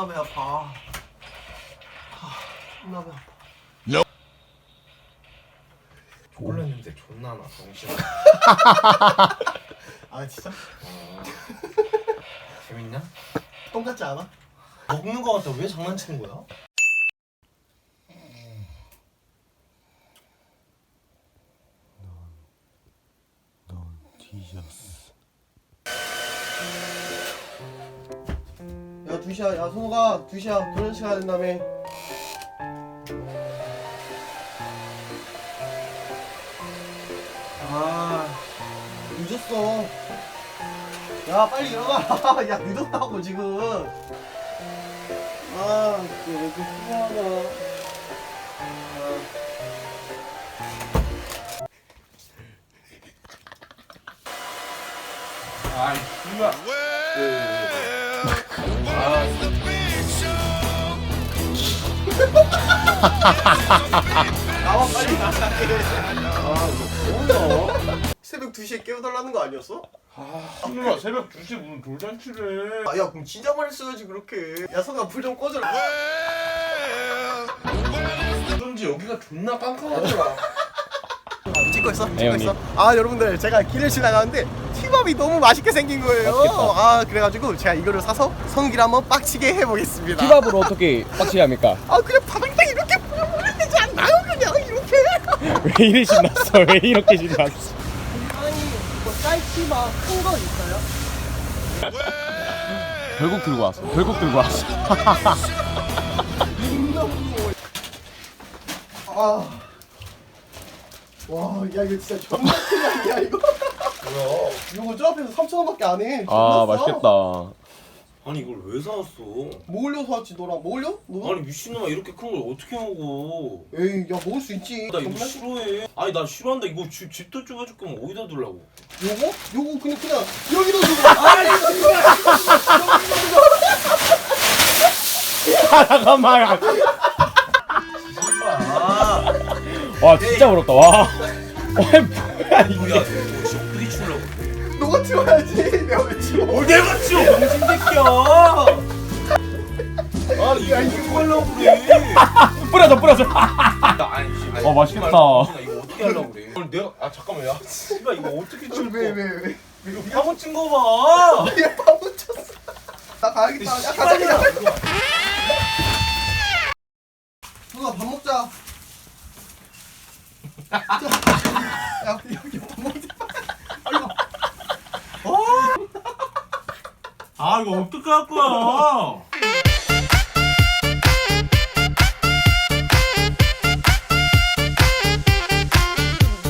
존나 배 아파. 하, 존나 배 아파. 초콜릿 냄새 존나 나 정신. 아 진짜? 어. 재밌냐? 똑같지 않아? 먹는 거 같아. 왜 장난치는 거야? 야 두시야, 야 성호가 두시야 그런 시간 된다며. 아 늦었어. 야 빨리 일어나. 야 늦었다고 지금. 아, 왜 이렇게 피곤하나. 아이 씨발. 나와 빨리 나가게. 아, 이거 뭐야? 새벽 2시에 깨워달라는 거 아니었어? 누나 새벽 2시 무슨 돌잔치를 해. 아, 야, 그럼 진짜 말했어야지, 그렇게. 야, 성아, 불좀 꺼줘라. 어쩐지 여기가 존나 깜깜하더라. 찍고 있어? 네, 찍고 형님. 있어? 아, 여러분들, 제가 길을 지나가는데 티밥이 너무 맛있게 생긴 거예요. 맛있겠다. 아, 그래가지고 제가 이거를 사서 성기를 한번 빡치게 해보겠습니다. 티밥으로 어떻게 빡치게 합니까? 아, 그냥 바닥에 이렇게 뿌려버리면 되지 않나요? 그냥 이렇게. 왜 이리 신났어? 왜 이렇게 신났어? 아니, 뭐 쌀티밥 큰거 있어요? 결국 들고 왔어. 결국 들고 왔어. 아. 와, 야, 이거 진짜 존나 큰일 아니야, 이거? 뭐야? 이거 저 앞에서 3,000원밖에 안 해. 아 존나 싸. 맛있겠다. 아니 이걸 왜 사왔어? 뭐 올려서 왔지, 너랑? 뭐 올려? 너? 아니 미친놈아 이렇게 큰 걸 어떻게 먹어? 에이, 야, 먹을 수 있지. 나 이거 정말? 싫어해. 아니 나 싫어한다. 이거 집, 집도 좁아줄 거면 어디다 두려고? 요거? 요거 그냥 그냥 여기다 두고 아 잠깐만. 와 진짜 부럽다. 와. 와 뭐야 이게. 뭐야? 혹시 어디 치려고? 너가 치워야지 내가 왜 치워 뭘 내가 치워 병신 새끼야. 아 이거 이거 하려고 그래. 뿌려줘 뿌려줘. 나 아니 씨, 아니, 어, 맛있겠다. 나 이거 어떻게 하려고 그래? 아니, 내가 아 잠깐만 야. 씨발 이거 어떻게 치울 거야? 왜왜 왜 이거 파고 친거 봐. 얘 바보 쳤어 나 가야겠다 야 가자 씨발이야. 그냥 이거. 누가 밥 먹자 야 여기 밥 먹자 아 이거 어떻게 할 거야?